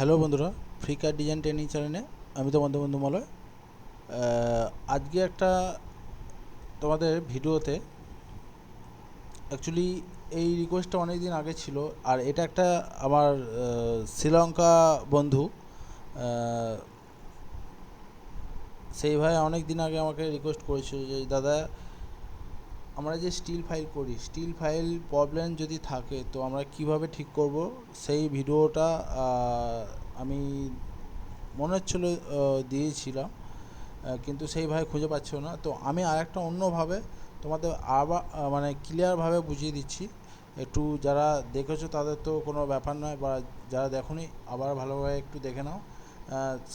Hello বন্ধুরা free কার design training চ্যানেলে আমি তোমাদের বন্ধু মলয়। আজকে একটা তোমাদের ভিডিওতে অ্যাকচুয়ালি এই রিকোয়েস্টটা অনেক দিন আগে ছিল, আর এটা একটা আমার শ্রীলঙ্কা বন্ধু সেই ভাই অনেক দিন আগে আমাকে রিকোয়েস্ট করেছিল যে, দাদা আমরা যে স্টিল ফাইল করি স্টিল ফাইল প্রবলেম যদি থাকে, তো আমরা কীভাবে ঠিক করব? সেই ভিডিওটা আমি মনে হচ্ছিল দিয়েছিলাম কিন্তু সেইভাবে খুঁজে পাচ্ছিল না। তো আমি আরেকটা অন্যভাবে তোমাদের আবার মানে ক্লিয়ারভাবে বুঝিয়ে দিচ্ছি। একটু যারা দেখেছ তাদের তো কোনো ব্যাপার নয়, বা যারা দেখোনি আবার ভালোভাবে একটু দেখে নাও।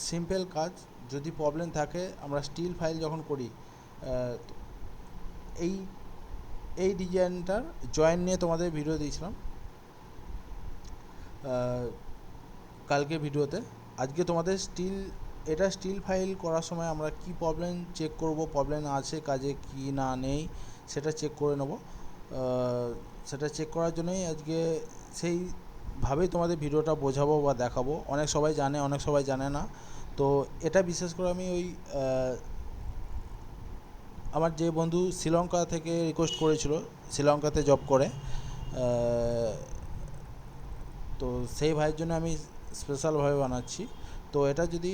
সিম্পল কাজ, যদি প্রবলেম থাকে, আমরা স্টিল ফাইল যখন করি এই এই ডিজাইনটার জয়েন নিয়ে তোমাদের ভিডিও দিয়েছিলাম। কালকে ভিডিওতে। আজকে তোমাদের স্টিল এটা স্টিল ফাইল করার সময় আমরা কি প্রবলেম চেক করব প্রবলেম আছে কাজে কি না নেই, সেটা চেক করে নেব। সেটা চেক করার জন্যই আজকে সেইভাবেই তোমাদের ভিডিওটা বোঝাবো বা দেখাবো। অনেক সবাই জানে, অনেক সবাই জানে না। তো এটা বিশেষ করে আমি ওই আমার যে বন্ধু শ্রীলঙ্কা থেকে রিকোয়েস্ট করেছিল, শ্রীলঙ্কাতে জব করে তো সেই ভাইয়ের জন্য আমি স্পেশালভাবে বানাচ্ছি। তো এটা যদি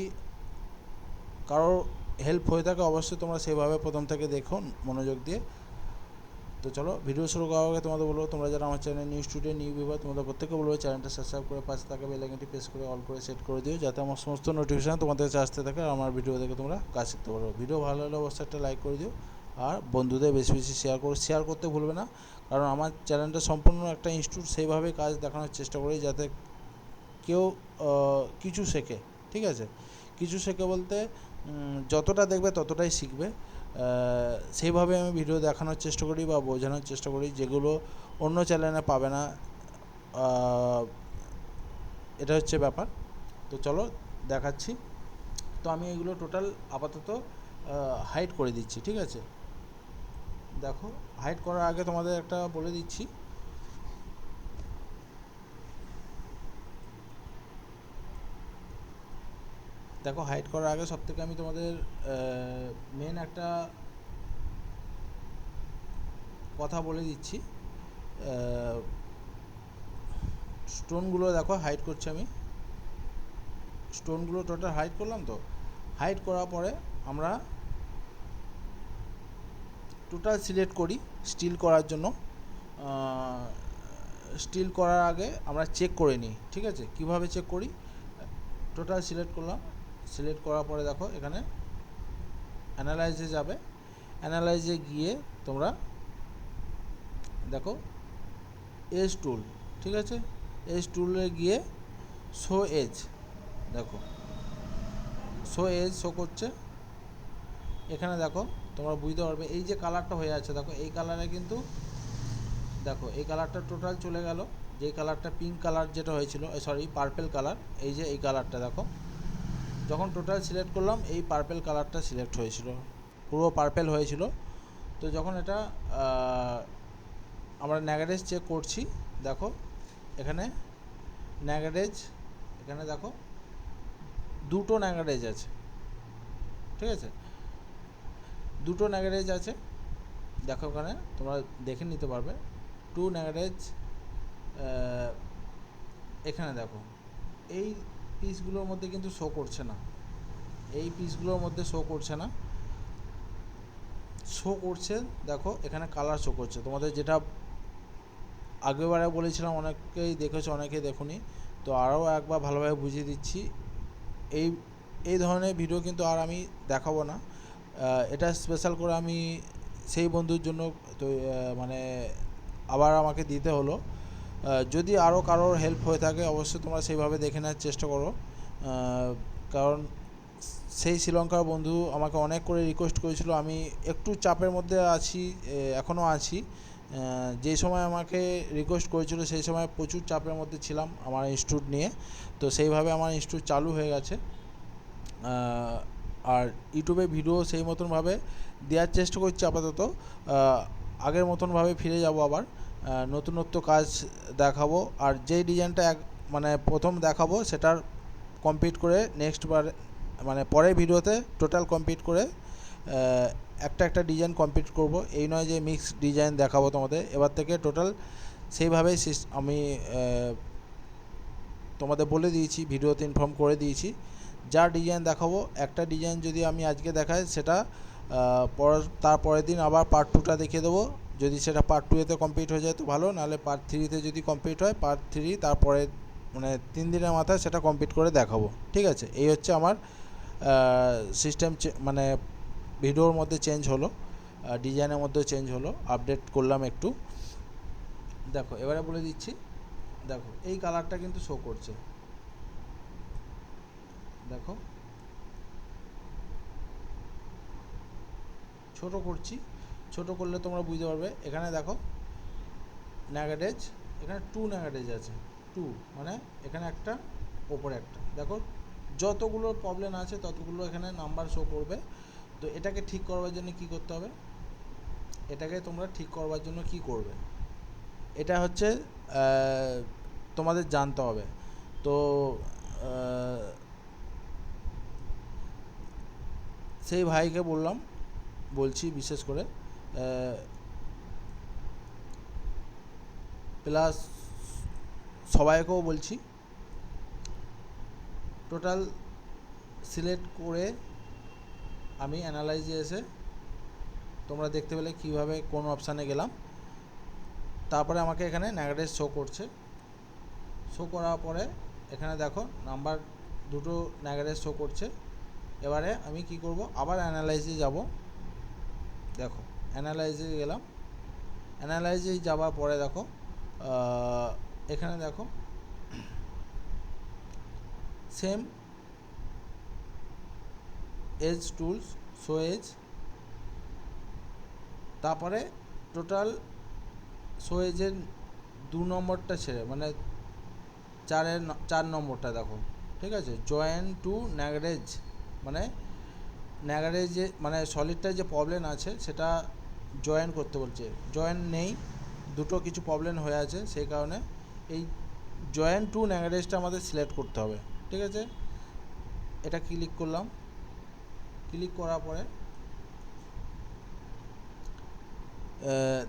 কারোর হেল্প হয়ে থাকে, অবশ্যই তোমরা সেভাবে প্রথম থেকে দেখো মনোযোগ দিয়ে। তো চলো ভিডিও শুরু করার আগে তোমাদের বলব, তোমরা যারা আমার চ্যানেল নিউ স্টুডিও নিউ ভিভার তোমাদের প্রত্যেকে বলব চ্যানেলটা সাবস্ক্রাইব করে পাশে থাকা বেল আইকনটি প্রেস করে অল করে সেট করে দিও, যাতে আমার সমস্ত নোটিফিকেশান তোমাদের কাছে আসতে থাকে আর আমার ভিডিও দেখে তোমরা কাজ শিখতে পারো। ভিডিও ভালো হলে অবশ্যই একটা লাইক করে দিও। আর বন্ধুদের বেশি বেশি শেয়ার করো শেয়ার করতে ভুলবে না। কারণ আমার চ্যানেলটা সম্পূর্ণ একটা ইনস্টিটিউট সেইভাবে কাজ দেখানোর চেষ্টা করি যাতে কেউ কিছু শেখে, ঠিক আছে? কিছু শেখে বলতে যতটা দেখবে ততটাই শিখবে। সেইভাবে আমি ভিডিও দেখানোর চেষ্টা করি বা বোঝানোর চেষ্টা করি যেগুলো অন্য চ্যানেলে পাবে না। এটা হচ্ছে ব্যাপার। তো চলো, দেখাচ্ছি। তো আমি এগুলো টোটাল আপাতত হাইড করে দিচ্ছি, ঠিক আছে? দেখো হাইড করার আগে তোমাদের একটা বলে দিচ্ছি। দেখো হাইড করার আগে সব থেকে আমি তোমাদের মেন একটা কথা বলে দিচ্ছি। স্টোনগুলো দেখো হাইড করছি আমি। স্টোনগুলো টোটাল হাইড করলাম তো? হাইড করার পরে আমরা টোটাল সিলেক্ট করি স্টিল করার জন্য। স্টিল করার আগে আমরা চেক করে নিই, ঠিক আছে? কীভাবে চেক করি? টোটাল সিলেক্ট করলাম। সিলেক্ট করার পরে দেখো এখানে অ্যানালাইজে যাবে। অ্যানালাইজে গিয়ে তোমরা দেখো এজ টুল ঠিক আছে? এজ টুলে গিয়ে শো এজ দেখো। শো এজ শো করছে। এখানে দেখো, তোমরা বুঝতে পারবে, এই যে কালারটা হয়ে আছে, দেখো, এই কালারে কিন্তু, দেখো, এই কালারটা টোটাল চলে গেল, যে কালারটা পিঙ্ক কালার যেটা হয়েছিল সরি পার্পেল কালার এই যে এই কালারটা দেখো। যখন টোটাল সিলেক্ট করলাম, এই পার্পেল কালারটা সিলেক্ট হয়েছিল, পুরো পার্পেল হয়েছিল। তো যখন এটা আমরা ন্যাগারেজ চেক করছি, দেখো, এখানে ন্যাগারেজ এখানে দেখো, দুটো ন্যাগারেজ আছে, ঠিক আছে? দুটো ন্যাগারেজ আছে। দেখো ওখানে, তোমরা দেখে নিতে পারবে। টু ন্যাগারেজ এখানে দেখো। এই পিসগুলোর মধ্যে কিন্তু শো করছে না। এই পিসগুলোর মধ্যে শো করছে না। শো করছে, দেখো, এখানে কালার শো করছে। তোমাদের যেটা আগেবারে বলেছিলাম অনেকেই দেখেছ, অনেকেই দেখুনি। তো আরও একবার ভালোভাবে বুঝিয়ে দিচ্ছি। এই এই ধরনের ভিডিও কিন্তু আর আমি দেখাবো না। এটা স্পেশাল করে আমি সেই বন্ধুর জন্য মানে আবার আমাকে দিতে হলো। যদি আরও কারোর হেল্প হয়ে থাকে, অবশ্যই তোমরা সেইভাবে দেখে নেওয়ার চেষ্টা করো। কারণ সেই শ্রীলঙ্কার বন্ধু আমাকে অনেক করে রিকোয়েস্ট করেছিল। আমি একটু চাপের মধ্যে আছি এখনও আছি। যে সময় আমাকে রিকোয়েস্ট করেছিল, সেই সময় প্রচুর চাপের মধ্যে ছিলাম আমার ইনস্টিটিউট নিয়ে। তো সেইভাবে আমার ইনস্টিটিউট চালু হয়ে গেছে। আর ইউটিউবে ভিডিও সেই মতনভাবে দেওয়ার চেষ্টা করছি আপাতত। আগের মতনভাবে ফিরে যাব আবার। নতুনত্ব কাজ দেখাবো আর যেই ডিজাইনটা এক মানে প্রথম দেখাবো সেটার কমপ্লিট করে নেক্সট বার মানে পরের ভিডিওতে টোটাল কমপ্লিট করে একটা একটা ডিজাইন কমপ্লিট করব। এই নয় যে মিক্স ডিজাইন দেখাবো তোমাদের। এবার থেকে টোটাল সেইভাবেই আমি তোমাদের বলে দিয়েছি, ভিডিওতে ইনফর্ম করে দিয়েছি। যা ডিজাইন দেখাবো, একটা ডিজাইন যদি আমি আজকে দেখাই, সেটা পর তারপরের দিন আবার পার্ট টুটা দেখিয়ে দেবো। যদি সেটা পার্ট টু এতে কমপ্লিট হয়ে যায় তো ভালো, নাহলে পার্ট থ্রিতে যদি কমপ্লিট হয় পার্ট থ্রি তারপরে মানে তিন দিনের মাথায় সেটা কমপ্লিট করে দেখাবো। ঠিক আছে? এই হচ্ছে আমার সিস্টেম মানে ভিডিওর মধ্যে চেঞ্জ হলো ডিজাইনের মধ্যে চেঞ্জ হলো আপডেট করলাম একটু। দেখো, এবারে বলে দিচ্ছি, দেখো, এই কালারটা কিন্তু শো করছে। দেখো। ছোট করছি। ছোট করলে তোমরা বুঝতে পারবে। এখানে দেখো ন্যাগাডেজ এখানে টু ন্যাগাডেজ আছে। টু মানে এখানে একটা, ওপরে একটা। দেখো, যতগুলো প্রবলেম আছে, ততগুলো এখানে নাম্বার শো করবে। তো এটাকে ঠিক করবার জন্য কি করতে হবে? এটাকে তোমরা ঠিক করবার জন্য কি করবে? এটা হচ্ছে তোমাদের জানতে হবে। তো সেই ভাইকে বললাম, বলছি বিশেষ করে প্লাস সবাইকেও বলছি টোটাল সিলেক্ট করে আমি অ্যানালাইজে এসে তোমরা দেখতে পেলে কীভাবে কোন অপশানে গেলাম। তারপরে আমাকে এখানে নেগেটিভ শো করছে। শো করার পরে এখানে দেখো নাম্বার দুটো নেগেটিভ শো করছে। এবারে আমি কি করব? আবার অ্যানালাইজে যাব। দেখো অ্যানালাইজে গেলাম। অ্যানালাইজে যাওয়ার পরে দেখো এখানে দেখো same edge tools show edge তারপরে টোটাল শো এজের দু নম্বরটা ছেড়ে মানে চারের চার নম্বরটা দেখো, ঠিক আছে? জয়েন টু ন্যাগরেজ মানে ন্যাগারের যে মানে সলিডটার যে প্রবলেম আছে, সেটা জয়েন করতে বলছে। জয়েন নেই, দুটো কিছু প্রবলেম হয়ে আছে, সেই কারণে এই জয়েন টু ন্যাগারেজটা আমাদের সিলেক্ট করতে হবে। ঠিক আছে? এটা ক্লিক করলাম। ক্লিক করার পরে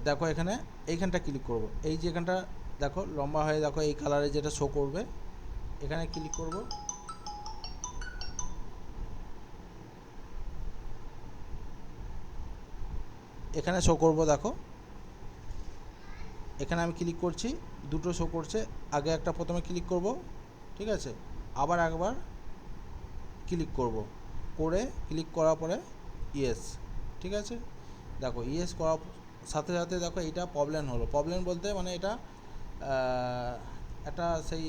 দেখো এখানে, এইখানটা ক্লিক করব। এই যে এখানটা দেখো লম্বা হয়ে, দেখো এই কালারে যেটা শো করবে, এখানে ক্লিক করব। এখানে শো করব, দেখো। এখানে আমি ক্লিক করছি, দুটো শো করছে। আগে একটা প্রথমে ক্লিক করব, ঠিক আছে? আবার একবার ক্লিক করব। করে ক্লিক করার পরে ইয়েস ঠিক আছে? দেখো ইয়েস করার সাথে সাথে দেখো এটা প্রবলেম হলো। প্রবলেম বলতে মানে এটা একটা সেই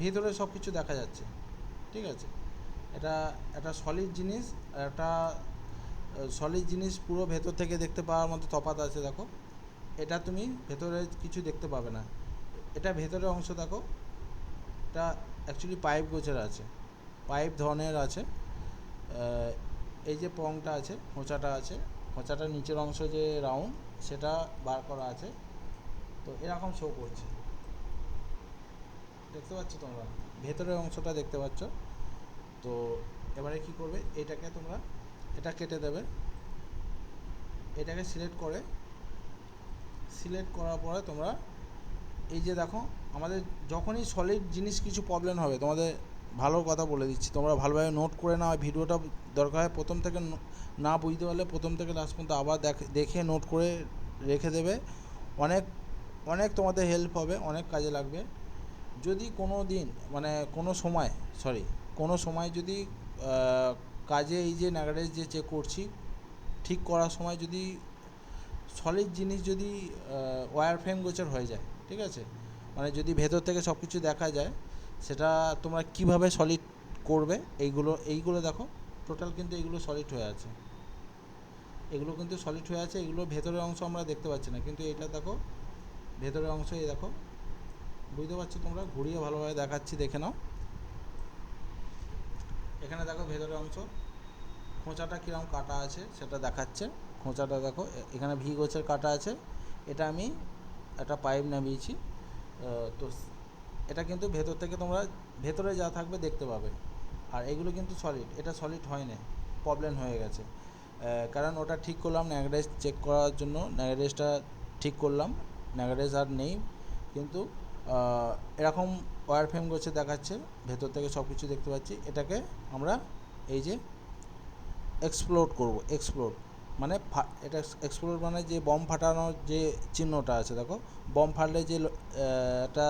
ভিতরে সব কিছু দেখা যাচ্ছে, ঠিক আছে? এটা, একটা সলিড জিনিস, একটা সলিড জিনিস পুরো ভেতর থেকে দেখতে পাওয়ার মতো তফাৎ আছে, দেখো। এটা তুমি ভেতরে কিছু দেখতে পাবে না। এটা ভেতরের অংশ, দেখো। এটা অ্যাকচুয়ালি পাইপ গোছের আছে। পাইপ ধরনের আছে। এই যে পংটা আছে, খোঁচাটা আছে। খোঁচাটার নিচের অংশ যে রাউন্ড সেটা বার করা আছে। তো এরকম শো করছে। দেখতে পাচ্ছ তোমরা? ভেতরের অংশটা দেখতে পাচ্ছ। তো এবারে কি করবে? এটাকে তোমরা এটা কেটে দেবে। এটাকে সিলেক্ট করে সিলেক্ট করার পরে তোমরা এই যে দেখো, আমাদের যখনই সলিড জিনিস কিছু প্রবলেম হবে, তোমাদের ভালো কথা বলে দিচ্ছি। তোমরা ভালোভাবে নোট করে নাও ভিডিওটা দরকার হয় প্রথম থেকে না বুঝতে পারলে প্রথম থেকে লাস্ট পর্যন্ত আবার দেখ- নোট করে রেখে দেবে। অনেক অনেক তোমাদের হেল্প হবে, অনেক কাজে লাগবে। যদি কোনো দিন মানে কোনো সময় সরি কোনো সময় যদি কাজে এই যে ন্যাগারেজ যে চেক করছি, ঠিক করার সময় যদি সলিড জিনিস যদি ওয়্যার ফ্রেম গোচর হয়ে যায়, ঠিক আছে? মানে যদি ভেতর থেকে সব কিছু দেখা যায়, সেটা তোমরা কীভাবে সলিড করবে, এইগুলো এইগুলো দেখো। টোটাল কিন্তু এইগুলো সলিড হয়ে আছে। এগুলো কিন্তু সলিড হয়ে আছে, এগুলো ভেতরের অংশ আমরা দেখতে পাচ্ছি না। কিন্তু এটা দেখো, ভেতরের অংশ এই দেখো। বুঝতে পারছ তোমরা? ঘুরিয়ে ভালোভাবে দেখাচ্ছি, দেখে নাও। এখানে দেখো ভেতরের অংশ। খোঁচাটা কীরকম কাটা আছে সেটা দেখাচ্ছে। খোঁচাটা দেখো এখানে ভি গোছের কাটা আছে। এটা আমি একটা পাইপ নামিয়েছি। তো এটা কিন্তু ভেতর থেকে তোমরা, ভেতরে যা থাকবে দেখতে পাবে। আর এগুলো কিন্তু সলিড এটা সলিড হয় না প্রবলেম হয়ে গেছে। কারণ ওটা ঠিক করলাম ন্যাগরেজ চেক করার জন্য। ন্যাগরেজটা ঠিক করলাম ন্যাগরেজ আর নেই। কিন্তু এরকম ওয়ার ফ্রেম গোছে দেখাচ্ছে, ভেতর থেকে সব কিছু দেখতে পাচ্ছি। এটাকে আমরা এই যে এক্সপ্লোর করব এক্সপ্লোর মানে এটা এক্সপ্লোর মানে যে বম ফাটানোর যে চিহ্নটা আছে, দেখো। বম ফাটলে যে একটা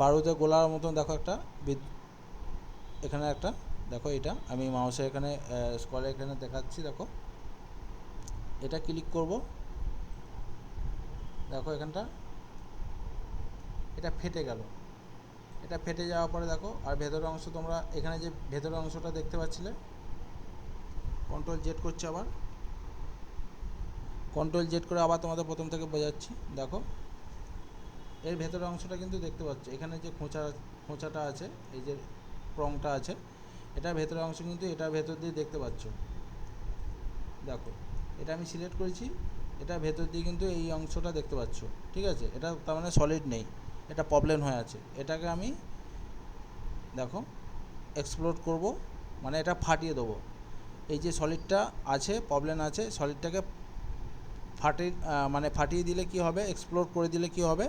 বারুদে গোলার মতন, দেখো একটা এখানে একটা, দেখো এটা। আমি মাউসে এখানে স্কলে এখানে দেখাচ্ছি, দেখো। এটা ক্লিক করব। দেখো এখানটা। এটা ফেটে গেল। এটা ফেটে যাওয়ার পরে দেখো, আর ভেতরের অংশ তোমরা এখানে যে ভেতরের অংশটা দেখতে পাচ্ছিলে কন্ট্রোল জেড করছে আবার। কন্ট্রোল জেড করে আবার তোমাদের প্রথম থেকে বোঝাচ্ছি, দেখো। এর ভেতরের অংশটা কিন্তু দেখতে পাচ্ছ, এখানে যে খোঁচা, খোঁচাটা আছে, এই যে প্রংটা আছে, এটার ভেতরের অংশ কিন্তু এটার ভেতর দিয়ে দেখতে পাচ্ছ। দেখো, এটা আমি সিলেক্ট করেছি, এটা ভেতর দিয়ে কিন্তু এই অংশটা দেখতে পাচ্ছ, ঠিক আছে? এটা তার মানে সলিড নেই। এটা প্রবলেম হয়ে আছে। এটাকে আমি দেখো এক্সপ্লোর করব মানে এটা ফাটিয়ে দেবো। এই যে সলিডটা আছে প্রবলেম আছে সলিডটাকে ফাটিয়ে মানে ফাটিয়ে দিলে কি হবে এক্সপ্লোর করে দিলে কি হবে?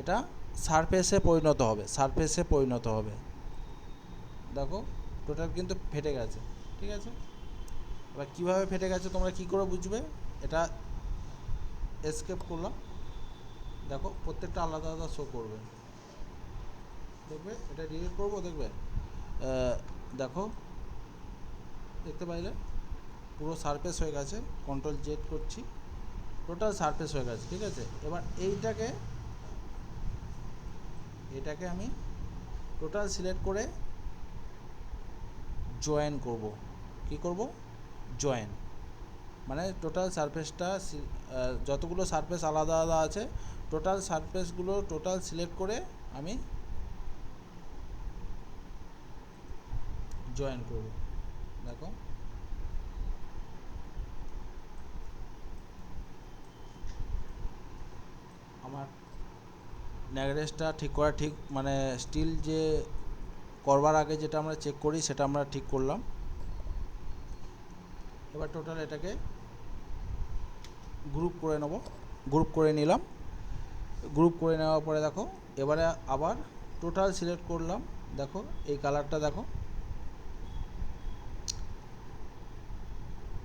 এটা সারফেসে পরিণত হবে সারফেসে পরিণত হবে। দেখো টোটাল কিন্তু ফেটে গেছে, ঠিক আছে? এবার কীভাবে ফেটে গেছে তোমরা কি করে বুঝবে? এটা এসকেপ করলাম। দেখো, প্রত্যেকটা আলাদা আলাদা শো করবে। দেখবে? এটা ডিলিট করব, দেখবে? দেখো, দেখতে পাইলে? পুরো সারফেস হয়ে গেছে কন্ট্রোল জেড করছি। টোটাল সারফেস হয়ে গেছে, ঠিক আছে? এবার এইটাকে, এটাকে আমি টোটাল সিলেক্ট করে জয়েন করব। কি করব? জয়েন মানে টোটাল সারফেসটা যতগুলো সারফেস আলাদা আলাদা আছে টোটাল সারফেসগুলো টোটাল সিলেক্ট করে আমি জয়েন করব। দেখো। আমার ন্যাগরেজটা ঠিক করা ঠিক মানে স্টিল যে করবার আগে যেটা আমরা চেক করি, সেটা আমরা ঠিক করলাম। এবার টোটাল এটাকে গ্রুপ করে নেব। গ্রুপ করে নিলাম। গ্রুপ করে নেওয়ার পরে দেখো, এবারে আবার টোটাল সিলেক্ট করলাম, দেখো, এই কালারটা দেখো।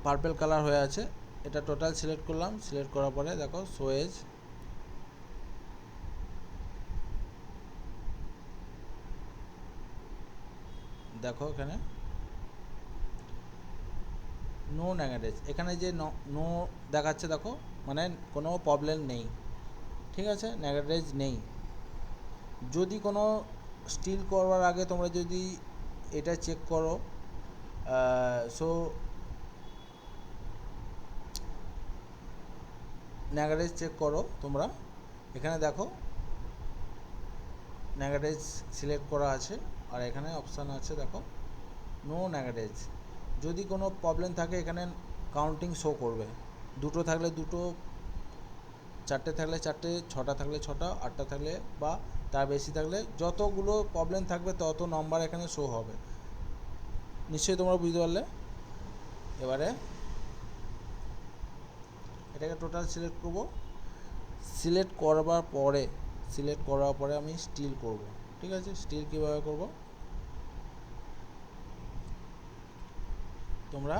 পার্পেল কালার হয়ে আছে, এটা টোটাল সিলেক্ট করলাম সিলেক্ট করার পরে দেখো সোয়েজ দেখো এখানে। নো নেগেটিভ এখানে যে নো দেখাচ্ছে দেখো মানে কোনো প্রবলেম নেই। ঠিক আছে? নেগেটিভ নেই। যদি কোনো স্টিল করবার আগে তোমরা যদি এটা চেক করো সো নেগেটিভ চেক করো তোমরা। এখানে দেখো নেগেটিভ সিলেক্ট করা আছে, আর এখানে অপশান আছে দেখো নো নেগেটিভ যদি কোনো প্রবলেম থাকে, এখানে কাউন্টিং শো করবে। দুটো থাকলে দুটো চারটে থাকলে চারটে, ছটা থাকলে ছটা, আটটা থাকলে বা তার বেশি থাকলে যতগুলো প্রবলেম থাকবে তত নম্বর এখানে শো হবে। নিশ্চয়ই তোমরা বুঝতে পারলে? এবারে এটাকে টোটাল সিলেক্ট করব। সিলেক্ট করবার পরে সিলেক্ট করার পরে আমি স্টিল করব। ঠিক আছে? স্টিল কীভাবে করব? তোমরা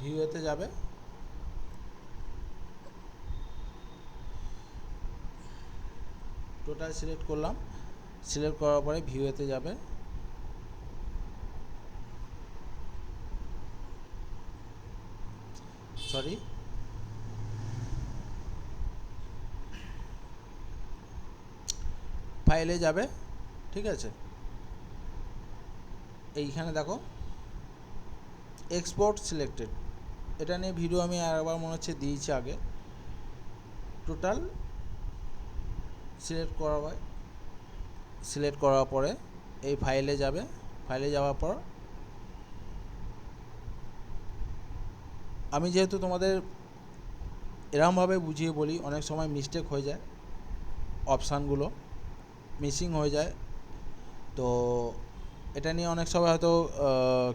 ভিউতে যাবে। টোটাল সিলেক্ট করলাম। সিলেক্ট করার পরে ভিউতে যাবে। সরি ফাইলে যাবে। ঠিক আছে? এইখানে দেখো। এক্সপোর্ট সিলেক্টেড এটা নিয়ে ভিডিও আমি আরেকবার মনে হচ্ছে দিয়েছি আগে। টোটাল সিলেক্ট করা হয়। সিলেক্ট করার পরে এই ফাইলে যাবে। ফাইলে যাওয়ার পর আমি যেহেতু তোমাদের এরমভাবে বুঝিয়ে বলি, অনেক সময় মিস্টেক হয়ে যায় অপশানগুলো মিসিং হয়ে যায়। তো এটা নিয়ে অনেক সময় হয়তো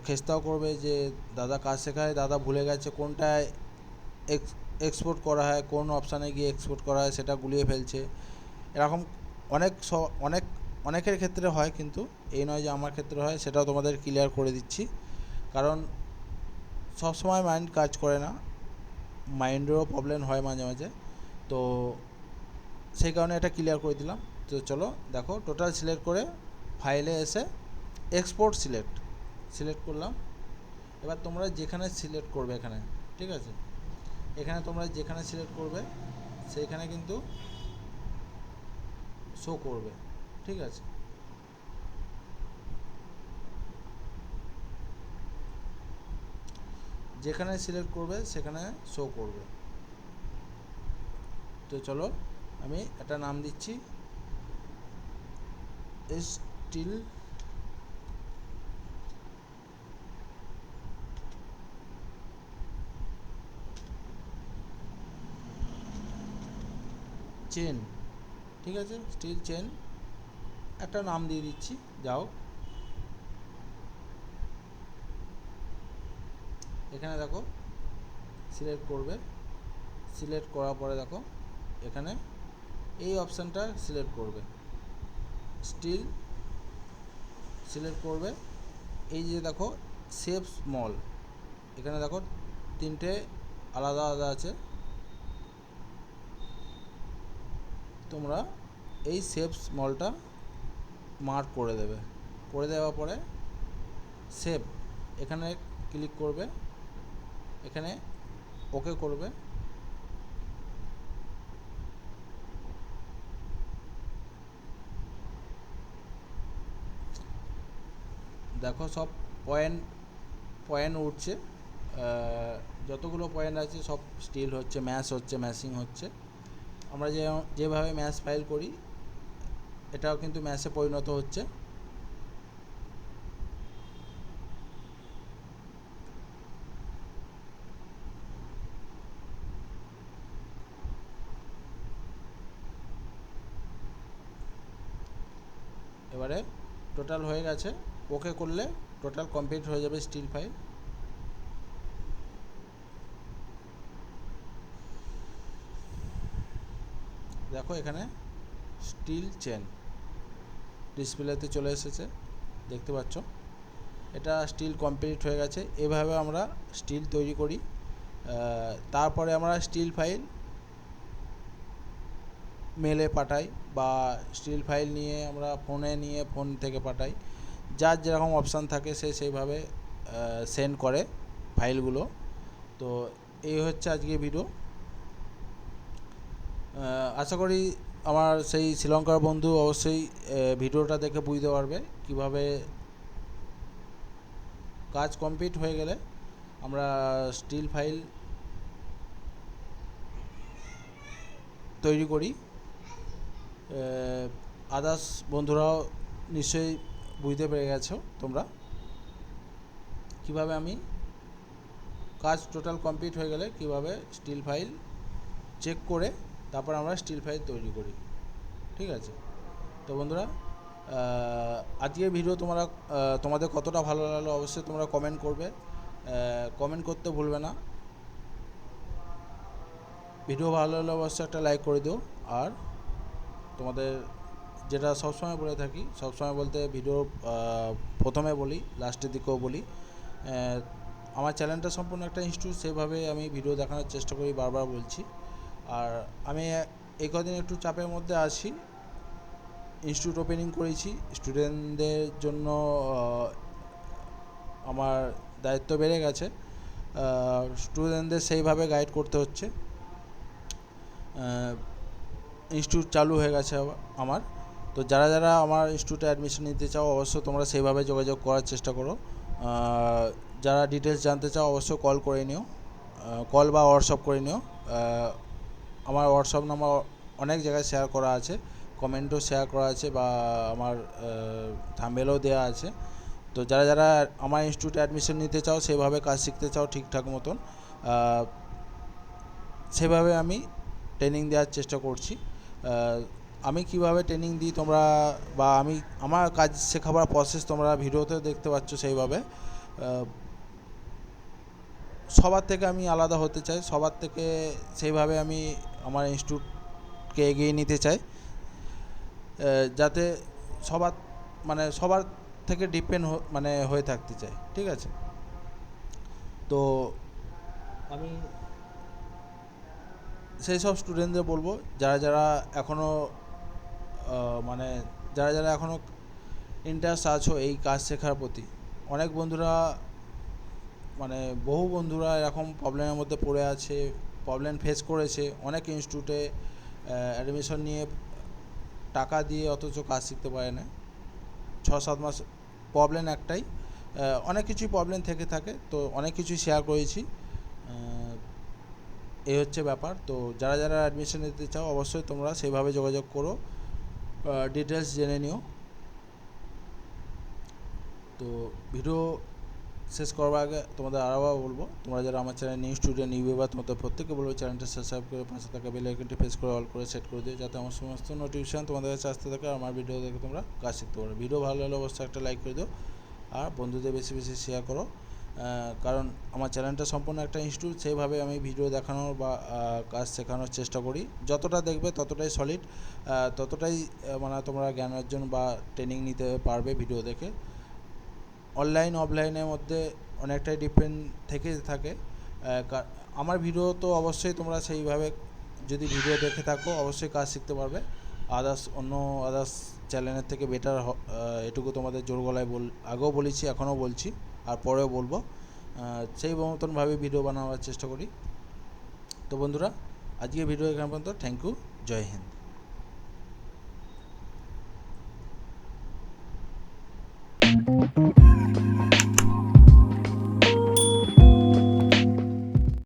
খেস্তাও করবে যে, দাদা কাজ শেখায়? দাদা ভুলে গেছে কোনটায় এক্স এক্সপোর্ট করা হয়, কোন অপশানে গিয়ে এক্সপোর্ট করা হয়, সেটা গুলিয়ে ফেলছে। এরকম অনেক স, অনেক, অনেকের ক্ষেত্রে হয় কিন্তু এই নয় যে আমার ক্ষেত্রে হয়, সেটাও তোমাদের ক্লিয়ার করে দিচ্ছি। কারণ সবসময় মাইন্ড কাজ করে না। মাইন্ডেরও প্রবলেম হয় মাঝে মাঝে। তো সেই কারণে এটা ক্লিয়ার করে দিলাম। তো চলো, দেখো টোটাল সিলেক্ট করে ফাইলে এসে এক্সপোর্ট সিলেক্ট সিলেক্ট করলাম। এবার তোমরা যেখানে সিলেক্ট করবে এখানে, ঠিক আছে? এখানে তোমরা যেখানে সিলেক্ট করবে, সেইখানে কিন্তু শো করবে, ঠিক আছে? যেখানে সিলেক্ট করবে, সেখানে শো করবে। তো চলো, আমি একটা নাম দিচ্ছি। স্টিল চেন ঠিক আছে? স্টিল চেন একটা নাম দিয়ে দিচ্ছি। যাও। এখানে দেখো। সিলেক্ট করবে। সিলেক্ট করার পরে দেখো, এখানে এই অপশানটা সিলেক্ট করবে। স্টিল সিলেক্ট করবে। এই যে দেখো সেভ স্মল এখানে দেখো, তিনটে আলাদা আলাদা আছে। তোমরা এই সেভ স্মলটা মার্ক করে দেবে। করে দেওয়ার পরে সেভ এখানে ক্লিক করবে। এখানে ওকে করবে। দেখো সব পয়েন্ট পয়েন্ট উঠছে। যতগুলো পয়েন্ট আছে সব স্টিল হচ্ছে ম্যাশ হচ্ছে ম্যাশিং হচ্ছে। আমরা যে, যেভাবে ম্যাশ ফাইল করি এটাও কিন্তু ম্যাশে পরিণত হচ্ছে। এবারে টোটাল হয়ে গেছে। ওকে করলে টোটাল কমপ্লিট হয়ে যাবে স্টিল ফাইল দেখো এখানে স্টিল চেন ডিসপ্লেতে চলে এসেছে, দেখতে পাচ্ছ। এটা স্টিল কমপ্লিট হয়ে গেছে। এভাবে আমরা স্টিল তৈরি করি। তারপরে আমরা স্টিল ফাইল মেলে পাঠাই বা স্টিল ফাইল নিয়ে আমরা ফোনে নিয়ে ফোন থেকে পাঠাই। যার যেরকম অপশান থাকে সে সেইভাবে সেন্ড করে ফাইলগুলো। তো এই হচ্ছে আজকে ভিডিও। আশা করি আমার সেই শ্রীলঙ্কার বন্ধু অবশ্যই ভিডিওটা দেখে বুঝতে পারবে কীভাবে কাজ কমপ্লিট হয়ে গেলে আমরা স্টিল ফাইল তৈরি করি। আদার্স বন্ধুরাও নিশ্চয়ই বুঝতে পেরে গেছো তোমরা কীভাবে আমি কাজ টোটাল কমপ্লিট হয়ে গেলে কীভাবে স্টিল ফাইল চেক করে তারপর আমরা স্টিল ফাইল তৈরি করি। ঠিক আছে? তো বন্ধুরা আজকের ভিডিও তোমরা তোমাদের কতটা ভালো লাগল অবশ্যই তোমরা কমেন্ট করবে। কমেন্ট করতে ভুলবে না। ভিডিও ভালো লাগলে অবশ্যই একটা লাইক করে দিও। আর তোমাদের যেটা সবসময় বলে থাকি, সবসময় বলতে ভিডিও প্রথমে বলি লাস্টের দিকেও বলি আমার চ্যানেলটা সম্পূর্ণ একটা ইনস্টিটিউট সেভাবে আমি ভিডিও দেখানোর চেষ্টা করি, বারবার বলছি। আর আমি এই কদিন একটু চাপের মধ্যে আছি। ইনস্টিটিউট ওপেনিং করেছি। স্টুডেন্টদের জন্য আমার দায়িত্ব বেড়ে গেছে। স্টুডেন্টদের সেইভাবে গাইড করতে হচ্ছে। ইনস্টিটিউট চালু হয়ে গেছে আমার। তো যারা যারা আমার ইনস্টিটিউটে অ্যাডমিশন নিতে চাও, অবশ্যই তোমরা সেইভাবে যোগাযোগ করার চেষ্টা করো। যারা ডিটেলস জানতে চাও, অবশ্যই কল করে নিও। কল বা হোয়াটসঅ্যাপ করে নিও। আমার হোয়াটসঅ্যাপ নাম্বার অনেক জায়গায় শেয়ার করা আছে, কমেন্টও শেয়ার করা আছে বা আমার থাম্বেলও দেওয়া আছে। তো যারা যারা আমার ইনস্টিটিউটে অ্যাডমিশন নিতে চাও, সেভাবে কাজ শিখতে চাও ঠিকঠাক মতন সেভাবে আমি ট্রেনিং দেওয়ার চেষ্টা করছি। আমি কীভাবে ট্রেনিং দিই তোমরা বা আমি, আমার কাজ শেখাবার প্রসেস তোমরা ভিডিওতে দেখতে পাচ্ছ সেইভাবে। সবার থেকে আমি আলাদা হতে চাই, সবার থেকে সেইভাবে আমি আমার ইনস্টিটিউটকে এগিয়ে নিতে চাই। যাতে সবার মানে সবার থেকে ডিপেন্ড মানে হয়ে থাকতে চাই, ঠিক আছে? তো আমি সেই সব স্টুডেন্টদের বলব, যারা যারা এখনও মানে যারা যারা এখনও ইন্টারেস্ট আছো এই কাজ শেখার প্রতি, অনেক বন্ধুরা মানে বহু বন্ধুরা এরকম প্রবলেমের মধ্যে পড়ে আছে প্রবলেম ফেস করেছে। অনেক ইনস্টিটিউটে অ্যাডমিশন নিয়ে টাকা দিয়ে অথচ কাজ শিখতে পারে না। ছ সাত মাস প্রবলেম একটাই। অনেক কিছুই প্রবলেম থেকে থাকে। তো অনেক কিছুই শেয়ার করেছি। এই হচ্ছে ব্যাপার। তো যারা যারা অ্যাডমিশন নিতে চাও, অবশ্যই তোমরা সেইভাবে যোগাযোগ করো। ডিটেলস জেনে নিও। তো ভিডিও শেষ করবার আগে তোমাদের আরও বলব, তোমরা যারা আমার চ্যানেল নিউ স্টুডেন্ট নিউ বা তোমাদের প্রত্যেকে বলব চ্যানেলটা সাবস্ক্রাইব করে পাশে থাকা বেল আইকনটি প্রেস করে অল করে সেট করে দিও যাতে আমার সমস্ত নোটিফিকেশান তোমাদের কাছে আসতে থাকে আমার ভিডিও দেখে তোমরা কাজ শিখতে পারো। ভিডিও ভালো লাগলে অবশ্যই একটা লাইক করে দিও আর বন্ধুদের বেশি বেশি শেয়ার করো। কারণ আমার চ্যানেলটা সম্পূর্ণ একটা ইনস্টিটিউট সেইভাবে আমি ভিডিও দেখানোর বা কাজ শেখানোর চেষ্টা করি। যতটা দেখবে ততটাই সলিড ততটাই মানে তোমরা জ্ঞান অর্জন বা ট্রেনিং নিতে পারবে ভিডিও দেখে। অনলাইন অফলাইনের মধ্যে অনেকটাই ডিপেন্ড থেকে থাকে। আমার ভিডিও তো অবশ্যই তোমরা সেইভাবে যদি ভিডিও দেখে থাকো, অবশ্যই কাজ শিখতে পারবে। আদার্স অন্য আদার্স চ্যানেলের থেকে বেটার এটুকু তোমাদের জোর গলায় বল আগেও বলেছি, এখনও বলছি, আর পরেও বলব। সেই মতনভাবে ভিডিও বানাবার চেষ্টা করি। তো বন্ধুরা আজকে ভিডিও এখানে পর্যন্ত। Thank you Jai Hind.